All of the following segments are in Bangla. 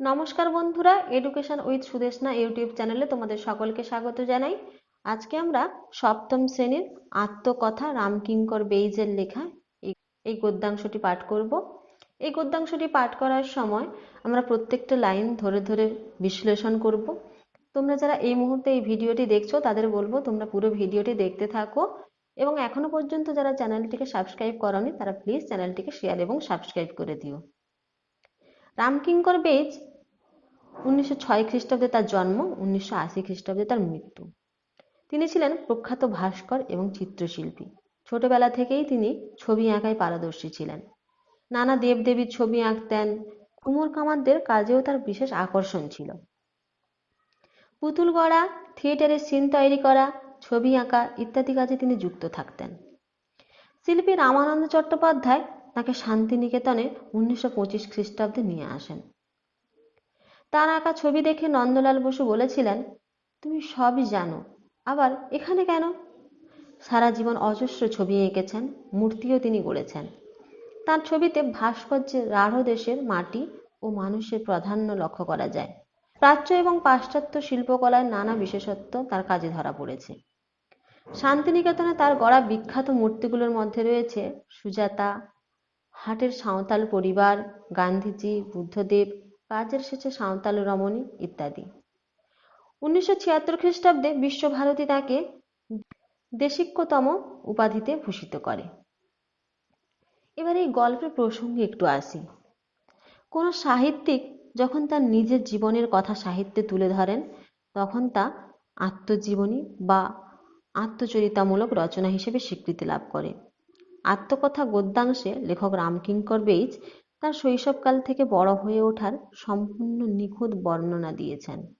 নমস্কার বন্ধুরা এডুকেশন উইথ সুদেশনা ইউটিউব চ্যানেলে তোমাদের সকলকে স্বাগত জানাই। আজকে আমরা সপ্তম শ্রেণির আত্মকথা রামকিঙ্কর বেইজের লেখা এই গদ্যাংশটি পাঠ করব। এই গদ্যাংশটি পাঠ করার সময় আমরা প্রত্যেকটা লাইন ধরে ধরে বিশ্লেষণ করব। তোমরা যারা এই মুহূর্তে এই ভিডিওটি দেখছ, তাদের বলব তোমরা পুরো ভিডিওটি দেখতে থাকো এবং এখনও পর্যন্ত যারা চ্যানেলটিকে সাবস্ক্রাইব করনি, তারা প্লিজ চ্যানেলটিকে শেয়ার এবং সাবস্ক্রাইব করে দিও। রামকিঙ্কর বেইজ উনিশশো ছয় খ্রিস্টাব্দে তার জন্ম, উনিশশো আশি খ্রিস্টাব্দে তার মৃত্যু। তিনি ছিলেন প্রখ্যাত ভাস্কর এবং চিত্রশিল্পী। ছোটবেলা থেকেই তিনি ছবি আঁকায় পারদর্শী ছিলেন। নানা দেবদেবীর ছবি আঁকতেন। কুমোর কামারদের কাজেও তার বিশেষ আকর্ষণ ছিল। পুতুল গড়া, থিয়েটারে সিন তৈরি করা, ছবি আঁকা ইত্যাদি কাজে তিনি যুক্ত থাকতেন। শিল্পী রামানন্দ চট্টোপাধ্যায় তাকে শান্তিনিকেতনে উনিশশো পঁচিশ খ্রিস্টাব্দে নিয়ে আসেন। তার আঁকা ছবি দেখে নন্দলাল বসু বলেছিলেন, তুমি সবই জানো, আবার এখানে কেন? সারা জীবন অজস্র ছবি এঁকেছেন, মূর্তিও তিনি গড়েছেন। তার ছবিতে ভাস্কর্যের রাঢ় দেশের মাটি ও মানুষের প্রাধান্য লক্ষ্য করা যায়। প্রাচ্য এবং পাশ্চাত্য শিল্পকলার নানা বিশেষত্ব তার কাজে ধরা পড়েছে। শান্তিনিকেতনে তার গড়া বিখ্যাত মূর্তিগুলোর মধ্যে রয়েছে সুজাতা, হাটের সাঁওতাল পরিবার, গান্ধীজি, বুদ্ধদেব কাজের শেষে সাঁওতাল রমণী ইত্যাদি। উনিশশো ছিয়াত্তর খ্রিস্টাব্দে বিশ্বভারতী তাকে দেশিক্যতম উপাধিতে ভূষিত করে। এবার এই গল্পের প্রসঙ্গে একটু আসি। কোনো সাহিত্যিক যখন তার নিজের জীবনের কথা সাহিত্যে তুলে ধরেন, তখন তা আত্মজীবনী বা আত্মচরিতামূলক রচনা হিসেবে স্বীকৃতি লাভ করে। আত্মকথা গদ্যাংশে লেখক রামকিঙ্কর বেইজ তার শৈশবকাল থেকে বড় হয়ে ওঠার সম্পূর্ণ নিখুঁত বর্ণনা দিয়েছেন।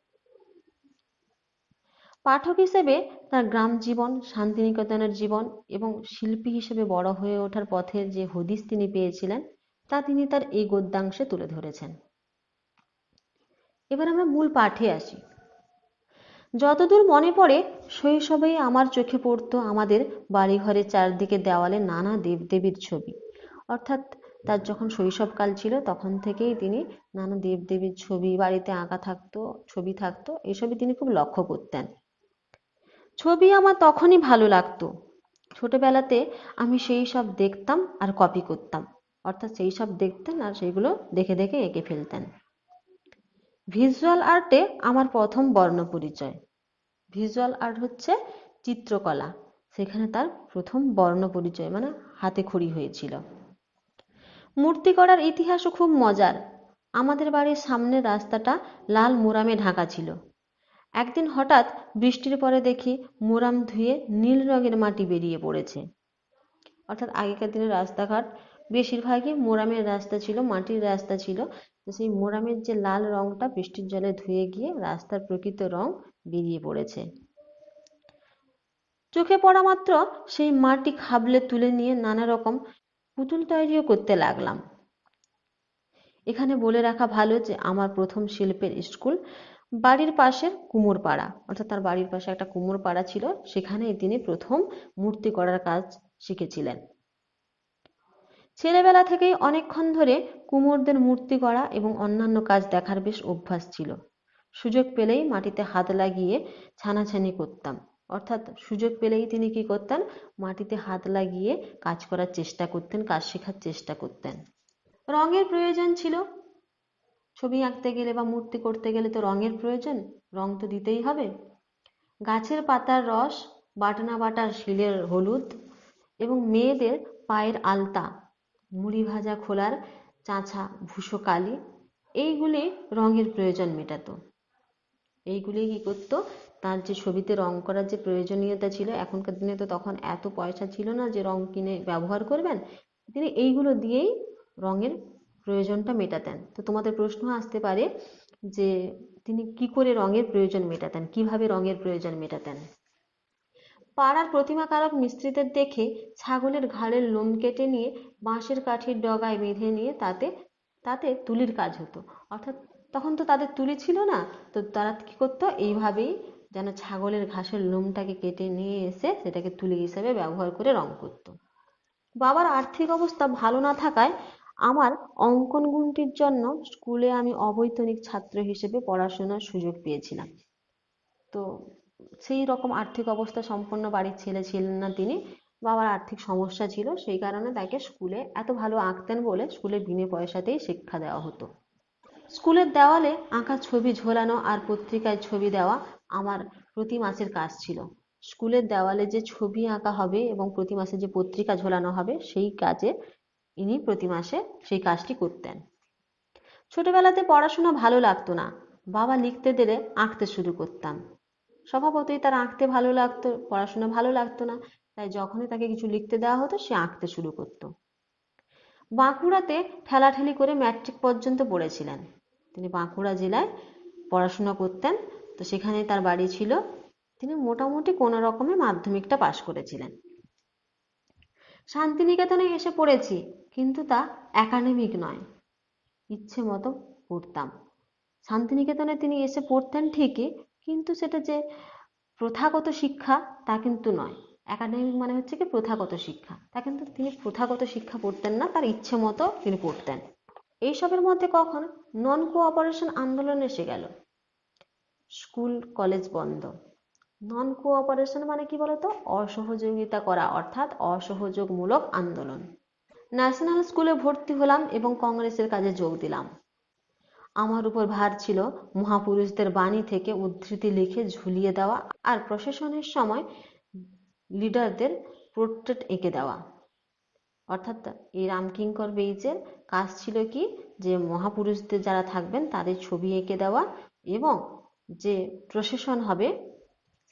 পাঠক হিসেবে তার গ্রাম জীবন, শান্তিনিকেতনের জীবন এবং শিল্পী হিসেবে বড় হয়ে ওঠার পথের যে হদিস তিনি পেয়েছিলেন, তা তিনি তার এই গদ্যাংশে তুলে ধরেছেন। এবার আমরা মূল পাঠে আসি। যতদূর মনে পড়ে, শৈশবেই আমার চোখে পড়তো আমাদের বাড়িঘরের চারদিকে দেওয়ালে নানা দেবদেবীর ছবি। অর্থাৎ তার যখন শৈশবকাল ছিল, তখন থেকেই তিনি নানা দেবদেবীর ছবি, বাড়িতে আঁকা থাকতো, ছবি থাকতো, এসবই তিনি খুব লক্ষ্য করতেন। ছবি আমার তখনই ভালো লাগতো। ছোটবেলাতে আমি সেই সব দেখতাম আর কপি করতাম। অর্থাৎ সেই সব দেখতেন আর সেইগুলো দেখে দেখে এঁকে ফেলতেন। ভিজুয়াল আর্টে আমার প্রথম বর্ণ পরিচয়। ভিজুয়াল আর্ট হচ্ছে চিত্রকলা। সেখানে তার প্রথম বর্ণ পরিচয় মানে হাতে খড়ি হয়েছিল। মূর্তি করার ইতিহাসও খুব মজার। আমাদের বাড়ির সামনের রাস্তাটা লাল মোরামে ঢাকা ছিল। একদিন হঠাৎ বৃষ্টির পরে দেখি মোরাম ধুয়ে নীল রঙের মাটি বেরিয়ে পড়েছে। অর্থাৎ আগেকার দিনের রাস্তাঘাট বেশিরভাগই মোরামের রাস্তা ছিল, মাটির রাস্তা ছিল। তো সেই মোরামের যে লাল রঙটা বৃষ্টির জলে ধুয়ে গিয়ে রাস্তার প্রকৃত রং বেরিয়ে পড়েছে। চোখে পড়া মাত্র সেই মাটি খাবলে তুলে নিয়ে নানা রকম পুতুল তৈরিও করতে লাগলাম। এখানে বলে রাখা ভালো যে, আমার প্রথম শিল্পের স্কুল বাড়ির পাশের কুমোর পাড়া অর্থাৎ তার বাড়ির পাশে একটা কুমোর পাড়া ছিল, সেখানেই তিনি প্রথম মূর্তি করার কাজ শিখেছিলেন। ছেলেবেলা থেকেই অনেকক্ষণ ধরে কুমোরদের মূর্তি করা এবং অন্যান্য কাজ দেখার বেশ অভ্যাস ছিল। সুযোগ পেলেই মাটিতে হাত লাগিয়ে ছানাছানি করতাম। অর্থাৎ সুযোগ পেলেই তিনি কি করতেন? মাটিতে হাত লাগিয়ে কাজ করার চেষ্টা করতেন, কাজ শেখার চেষ্টা করতেন। রঙের প্রয়োজন ছিল। ছবি আঁকতে গেলে বা মূর্তি করতে গেলে তো রঙের প্রয়োজন রং তো দিতেই হবে। গাছের পাতার রস, বাটনা বাটার শিলের হলুদ এবং মেয়েদের পায়ের আলতা, মুড়ি ভাজা খোলার চাঁচা ভুষো কালি, এইগুলি রঙের প্রয়োজন মেটাতো। এইগুলি কি করতো? তার যে ছবিতে রং করার যে প্রয়োজনীয়তা ছিল, এখনকার দিনে তো তখন এত পয়সা ছিল না যে রং কিনে ব্যবহার করবেন, তিনি এইগুলো দিয়েই রঙের প্রয়োজনটা মেটাতেন। তো তোমাদের প্রশ্ন আসতে পারে যে তিনি কি করে রঙের প্রয়োজন মেটাতেন, কীভাবে রঙের প্রয়োজন মেটাতেন? পাড়ার প্রতিমাকারক মিস্ত্রিদের দেখে ছাগলের ঘাড়ের লোম কেটে নিয়ে বাঁশের কাঠির ডগায় বেঁধে নিয়ে তাতে তাতে তুলির কাজ হতো। অর্থাৎ তখন তো তাদের তুলি ছিল না, তো তারা কী করতো? এইভাবেই যেন ছাগলের ঘাসের লোমটাকে কেটে নিয়ে এসে সেটাকে তুলি হিসেবে ব্যবহার করে রং করতো। বাবার আর্থিক অবস্থা ভালো না থাকায় আমার অঙ্কন গুণটির জন্য স্কুলে আমি অবৈতনিক ছাত্র হিসেবে পড়াশোনার সুযোগ পেয়েছিলাম। তো সেই রকম আর্থিক অবস্থা সম্পন্ন বাড়ির ছেলে ছিলেন না তিনি। বাবার আর্থিক সমস্যা ছিল, সেই কারণে তাকে স্কুলে এত ভালো আঁকতেন বলে স্কুলে বিনে পয়সাতেই শিক্ষা দেওয়া হতো। স্কুলের দেওয়ালে আঁকা ছবি ঝোলানো আর পত্রিকায় ছবি দেওয়া আমার প্রতি মাসের কাজ ছিল। স্কুলের দেওয়ালে যে ছবি আঁকা হবে এবং প্রতি মাসে যে পত্রিকা ঝোলানো হবে, সেই কাজে ইনি প্রতি মাসে সেই কাজটি করতেন। ছোটবেলাতে পড়াশোনা ভালো লাগতো না। বাবা লিখতে দিলে আঁকতে শুরু করতাম। স্বভাবতই তার আঁকতে ভালো লাগতো, পড়াশোনা ভালো লাগতো না, তাই যখনই তাকে কিছু লিখতে দেওয়া হতো, সে আঁকতে শুরু করতো। বাঁকুড়াতে ঠেলাঠেলি করে ম্যাট্রিক পর্যন্ত পড়েছিলেন। তিনি বাঁকুড়া জেলায় পড়াশোনা করতেন তো সেখানে তার বাড়ি ছিল। তিনি মোটামুটি কোনো রকমে মাধ্যমিকটা পাশ করেছিলেন। শান্তিনিকেতনে এসে পড়েছি, কিন্তু তা একাডেমিক নয়। ইচ্ছে মতো পড়তাম। শান্তিনিকেতনে তিনি এসে পড়তেন ঠিকই, কিন্তু সেটা যে প্রথাগত শিক্ষা তা কিন্তু নয়। একাডেমিক মানে হচ্ছে কি প্রথাগত শিক্ষা। তা কিন্তু তিনি প্রথাগত শিক্ষা পড়তেন না, তার ইচ্ছে মতো তিনি পড়তেন। এইসবের মধ্যে কখন নন কোঅপারেশন আন্দোলন এসে গেল। স্কুল, কলেজ বন্ধ। নন কোঅপারেশন মানে কি বলতো? অসহযোগিতা করা, অর্থাৎ অসহযোগমূলক আন্দোলন। ন্যাশনাল স্কুলে ভর্তি হলাম এবং কংগ্রেসের কাজে যোগ দিলাম। আমার উপর ভার ছিল মহাপুরুষদের বাণী থেকে উদ্ধৃতি লিখে ঝুলিয়ে দেওয়া আর প্রশাসনের সময় লিডারদের পোর্ট্রেট এঁকে দেওয়া। অর্থাৎ এই রামকিঙ্কর বেইজের কাজ ছিল কি? যে মহাপুরুষদের যারা থাকবেন তাদের ছবি এঁকে দেওয়া এবং যে প্রশাসন হবে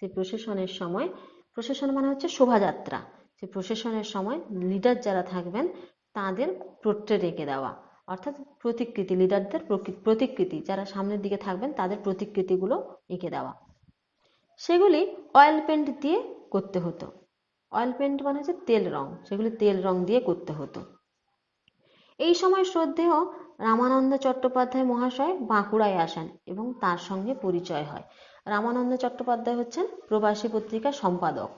সেই প্রশাসনের সময়, প্রশাসন মানে হচ্ছে শোভাযাত্রা। সে প্রশাসনের সময় লিডার যারা থাকবেন, তাদের পোর্ট্রেট এঁকে দেওয়া। অর্থাৎ প্রতিকৃতি লিডারদের প্রতিকৃতি, যারা সামনের দিকে থাকবেন, তাদের প্রতিকৃতিগুলো এঁকে দেওয়া। সেগুলি অয়েল পেন্ট দিয়ে করতে হতো। অয়েল পেন্ট মানে হচ্ছে তেল রং। সেগুলি তেল রং দিয়ে করতে হতো। এই সময় শ্রদ্ধেয় রামানন্দ চট্টোপাধ্যায় মহাশয় বাঁকুড়ায় আসেন এবং তার সঙ্গে পরিচয় হয়। রামানন্দ চট্টোপাধ্যায় হচ্ছেন প্রবাসী পত্রিকার সম্পাদক।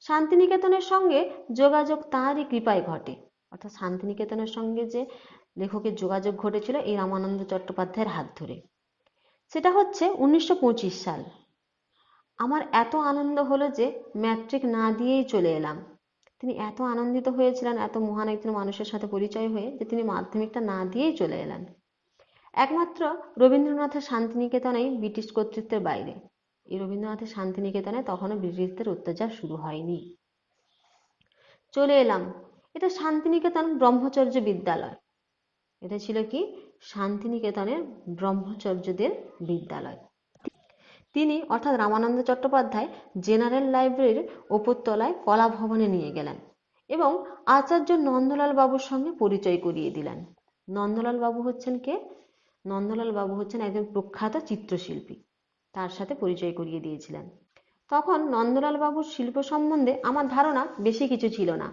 শান্তিনিকেতনের সঙ্গে যোগাযোগ তাঁরই কৃপায় ঘটে। অর্থাৎ শান্তিনিকেতনের সঙ্গে যে লেখকের যোগাযোগ ঘটেছিল এই রামানন্দ চট্টোপাধ্যায়ের হাত ধরে। সেটা হচ্ছে উনিশশো পঁচিশ সাল। আমার এত আনন্দ হলো যে ম্যাট্রিক না দিয়েই চলে এলাম। তিনি এত আনন্দিত হয়েছিলেন, এত মহান একজন মানুষের সাথে পরিচয় হয়ে যে তিনি মাধ্যমিকটা না দিয়েই চলে এলেন। একমাত্র রবীন্দ্রনাথের শান্তিনিকেতনেই ব্রিটিশ কর্তৃত্বের বাইরে। এই রবীন্দ্রনাথের শান্তিনিকেতনে তখনও ব্রিটিশদের অত্যাচার শুরু হয়নি। চলে এলাম। এটা শান্তিনিকেতন ব্রহ্মচর্য বিদ্যালয়। এটা ছিল কি? শান্তিনিকেতনের ব্রহ্মচর্যদের বিদ্যালয়। তিনি অর্থাৎ রামানন্দ চট্টোপাধ্যায় জেনারেল লাইব্রেরির ওপরতলায় কলা ভবনে নিয়ে গেলেন এবং আচার্য নন্দলাল বাবুর সঙ্গে পরিচয় করিয়ে দিলেন। নন্দলাল বাবু হচ্ছেন কে? নন্দলাল বাবু হচ্ছেন একজন প্রখ্যাত চিত্রশিল্পী। তার সাথে পরিচয় করিয়ে দিয়েছিলেন। তখন নন্দলাল বাবুর শিল্প সম্বন্ধে আমার ধারণা বেশি কিছু ছিল না।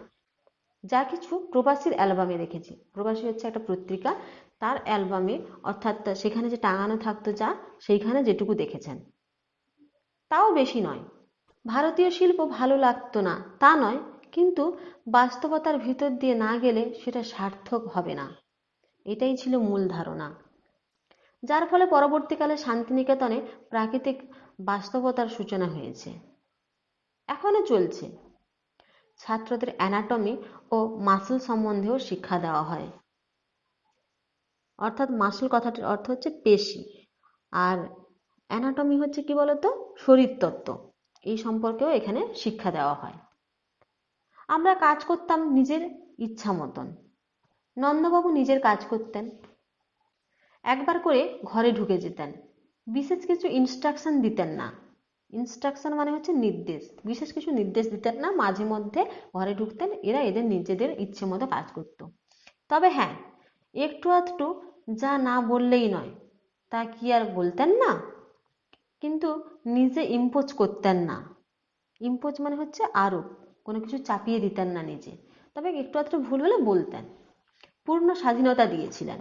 যা কিছু প্রবাসীর অ্যালবামে দেখেছি। প্রবাসী হচ্ছে একটা পত্রিকা। তার অ্যালবামে অর্থাৎ সেখানে যে টাঙানো থাকতো যা, সেইখানে যেটুকু দেখেছেন। তাও বেশি নয়। ভারতীয় শিল্প ভালো লাগতো না, তা নয়, কিন্তু বাস্তবতার ভিতর দিয়ে না গেলে সেটা সার্থক হবে না। এটাই ছিল মূল ধারণা। যার ফলে পরবর্তীকালে শান্তিনিকেতনে প্রাকৃতিক বাস্তবতার সূচনা হয়েছে। এখনও চলছে। ছাত্রদের অ্যানাটমি ও মাসল সম্বন্ধেও শিক্ষা দেওয়া হয়। অর্থাৎ মাসল কথাটির অর্থ হচ্ছে পেশি। আর অ্যানাটমি হচ্ছে কি বলতো? শরীরতত্ত্ব। এই সম্পর্কেও এখানে শিক্ষা দেওয়া হয়। আমরা কাজ করতাম নিজের ইচ্ছা মতন। নন্দবাবু নিজের কাজ করতেন। একবার করে ঘরে ঢুকে যেতেন। বিশেষ কিছু ইনস্ট্রাকশন দিতেন না। ইনস্ট্রাকশন মানে হচ্ছে নির্দেশ। বিশেষ কিছু নির্দেশ দিতেন না। মাঝে মধ্যে ঘরে ঢুকতেন। এরা এদের নিজেদের ইচ্ছে মতো কাজ করত। তবে হ্যাঁ একটু আধটু যা না বললেই নয়, তা কি আর বলতেন না? কিন্তু নিজে ইম্পোজ করতেন না। ইম্পোজ মানে হচ্ছে আরোপ, কোনো কিছু চাপিয়ে দিতেন না নিজে। তবে একটু আধটু ভুল হলে বলতেন। পূর্ণ স্বাধীনতা দিয়েছিলেন।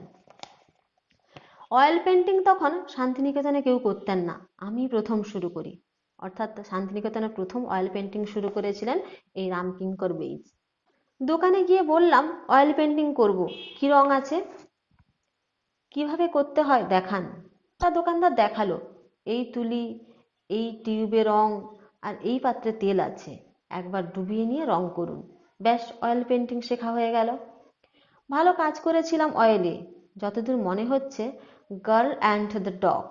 অয়েল পেন্টিং তখন শান্তিনিকেতনে কেউ করতেন না। আমি প্রথম শুরু করি। অর্থাৎ শান্তিনিকেতনে প্রথম অয়েল পেন্টিং শুরু করেছিলেন এই রামকিঙ্কর বেইজ দোকানে গিয়ে বললাম অয়েল পেন্টিং করব। কি রং আছে? কীভাবে করতে হয়? দেখান। তা দোকানদার দেখাল। এই তুলি, এই টিউবে রং আর এই পাত্রে তেল আছে। একবার ডুবিয়ে নিয়ে রং করুন। ব্যাস অয়েল পেন্টিং শেখা হয়ে গেল। ভালো কাজ করেছিলাম অয়েলে যতদূর মনে হচ্ছে গার্ল অ্যান্ড দ্য ডগ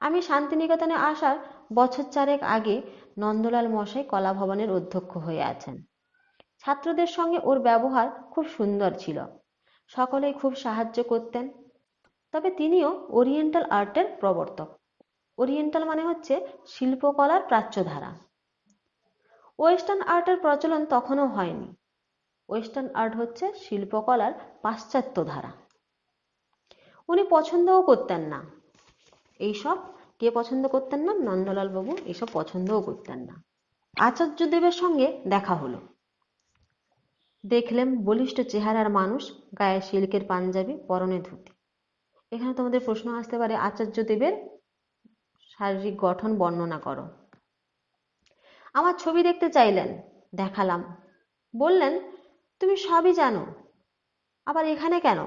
আমি শান্তিনিকেতনে আসার বছর চারেক আগে নন্দলাল মশাই কলা ভবনের অধ্যক্ষ হয়ে আছেন। ছাত্রদের সঙ্গে ওর ব্যবহার খুব সুন্দর ছিল। সকলেই খুব সাহায্য করতেন। তবে তিনিও ওরিয়েন্টাল আর্টের প্রবর্তক। ওরিয়েন্টাল মানে হচ্ছে শিল্পকলার প্রাচ্যধারা। ওয়েস্টার্ন আর্টের প্রচলন তখনও হয়নি। ওয়েস্টার্ন আর্ট হচ্ছে শিল্পকলার পাশ্চাত্য ধারা উনি পছন্দও করতেন না। এইসব, কে পছন্দ করতেন না? নন্দলাল বাবু এইসব পছন্দও করতেন না। আচার্যদেবের সঙ্গে দেখা হলো। দেখলেন বলিষ্ঠ চেহারার মানুষ গায়ে সিল্কের পাঞ্জাবি, পরনে ধুতি। এখানে তোমাদের প্রশ্ন আসতে পারে, আচার্যদেবের শারীরিক গঠন বর্ণনা করো। আমার ছবি দেখতে চাইলেন, দেখালাম। বললেন, তুমি সবই জানো, আবার এখানে কেন?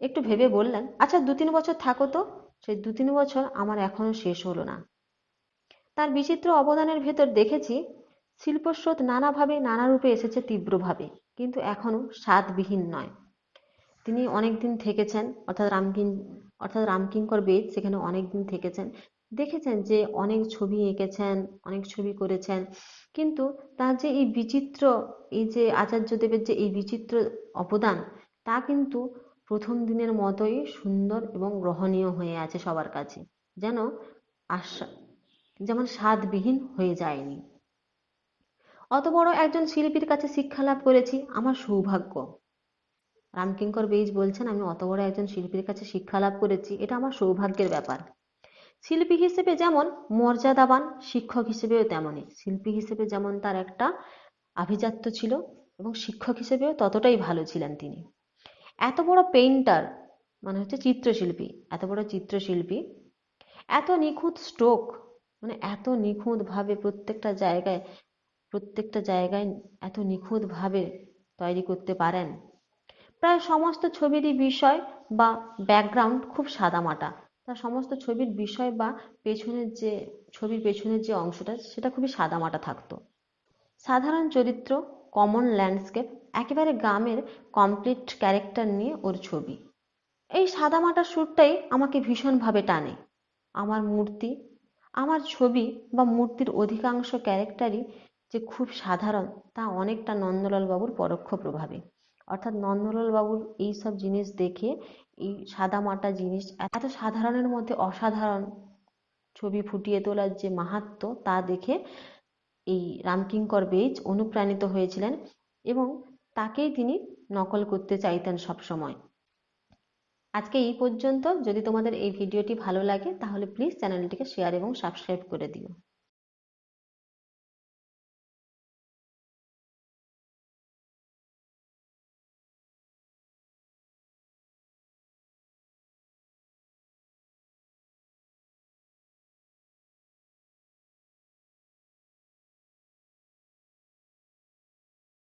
একটু ভেবে বললেন আচ্ছা দু তিন বছর থাকো তো, সেই দু তিন বছর আমার এখনও শেষ হলো না। তার বিচিত্র অবদানের ভেতর দেখেছি, শিল্পস্রোত নানাভাবে, নানা রূপে এসেছে তীব্রভাবে, কিন্তু এখনও স্বাদবিহীন নয়। তিনি অনেক দিন থেকেছেন, অর্থাৎ রামকিং অর্থাৎ রামকিঙ্কর বেদ সেখানে অনেক দিন থেকেছেন। দেখেছেন যে অনেক ছবি এঁকেছেন, অনেক ছবি করেছেন। কিন্তু তার যে এই বিচিত্র, এই যে আচার্যদেবের যে এই বিচিত্র অবদান, তা কিন্তু প্রথম দিনের মতোই সুন্দর এবং গ্রহণীয় হয়ে আছে সবার কাছে। যেন আশা, যেমন স্বাদবিহীন হয়ে যায়নি। অত বড় একজন শিল্পীর কাছে শিক্ষা লাভ করেছি, আমার সৌভাগ্য। রামকিঙ্কর বেইজ বলছেন, আমি অত বড় একজন শিল্পীর কাছে শিক্ষা লাভ করেছি, এটা আমার সৌভাগ্যের ব্যাপার। শিল্পী হিসেবে যেমন মর্যাদাবান শিক্ষক হিসেবেও তেমনই। শিল্পী হিসেবে যেমন তার একটা আভিজাত্য ছিল এবং শিক্ষক হিসেবেও ততটাই ভালো ছিলেন তিনি। এত বড় পেইন্টার মানে হচ্ছে চিত্রশিল্পী, এত বড় চিত্রশিল্পী, এত নিখুঁত স্ট্রোক মানে এত নিখুঁতভাবে প্রত্যেকটা জায়গায় প্রত্যেকটা জায়গায় এত নিখুঁতভাবে তৈরি করতে পারেন। প্রায় সমস্ত ছবিরই বিষয় বা ব্যাকগ্রাউন্ড খুব সাদামাটা। তার সমস্ত ছবির বিষয় বা পেছনের যে, ছবির পেছনের যে অংশটা, সেটা খুবই সাদামাটা থাকতো। সাধারণ চরিত্র কমন ল্যান্ডস্কেপ একেবারে গ্রামের কমপ্লিট ক্যারেক্টার নিয়ে ওর ছবি। এই সাদামাটা শ্যুটটাই আমাকে ভীষণভাবে টানে। আমার মূর্তি, আমার ছবি বা মূর্তির অধিকাংশ ক্যারেক্টারই যে খুব সাধারণ, তা অনেকটা নন্দলাল বাবুর পরোক্ষ প্রভাবে। অর্থাৎ নন্দলাল বাবুর এইসব জিনিস দেখে, এই সাদামাটা জিনিস, এত সাধারণের মধ্যে অসাধারণ ছবি ফুটিয়ে তোলার যে মাহাত্ম্য তা দেখে এই রামকিঙ্কর বেইজ অনুপ্রাণিত হয়েছিলেন এবং তাকেই তিনি নকল করতে চাইতেন সব সময় আজকে এই পর্যন্ত। যদি তোমাদের এই ভিডিওটি ভালো লাগে, তাহলে প্লিজ চ্যানেলটিকে শেয়ার এবং সাবস্ক্রাইব করে দিও।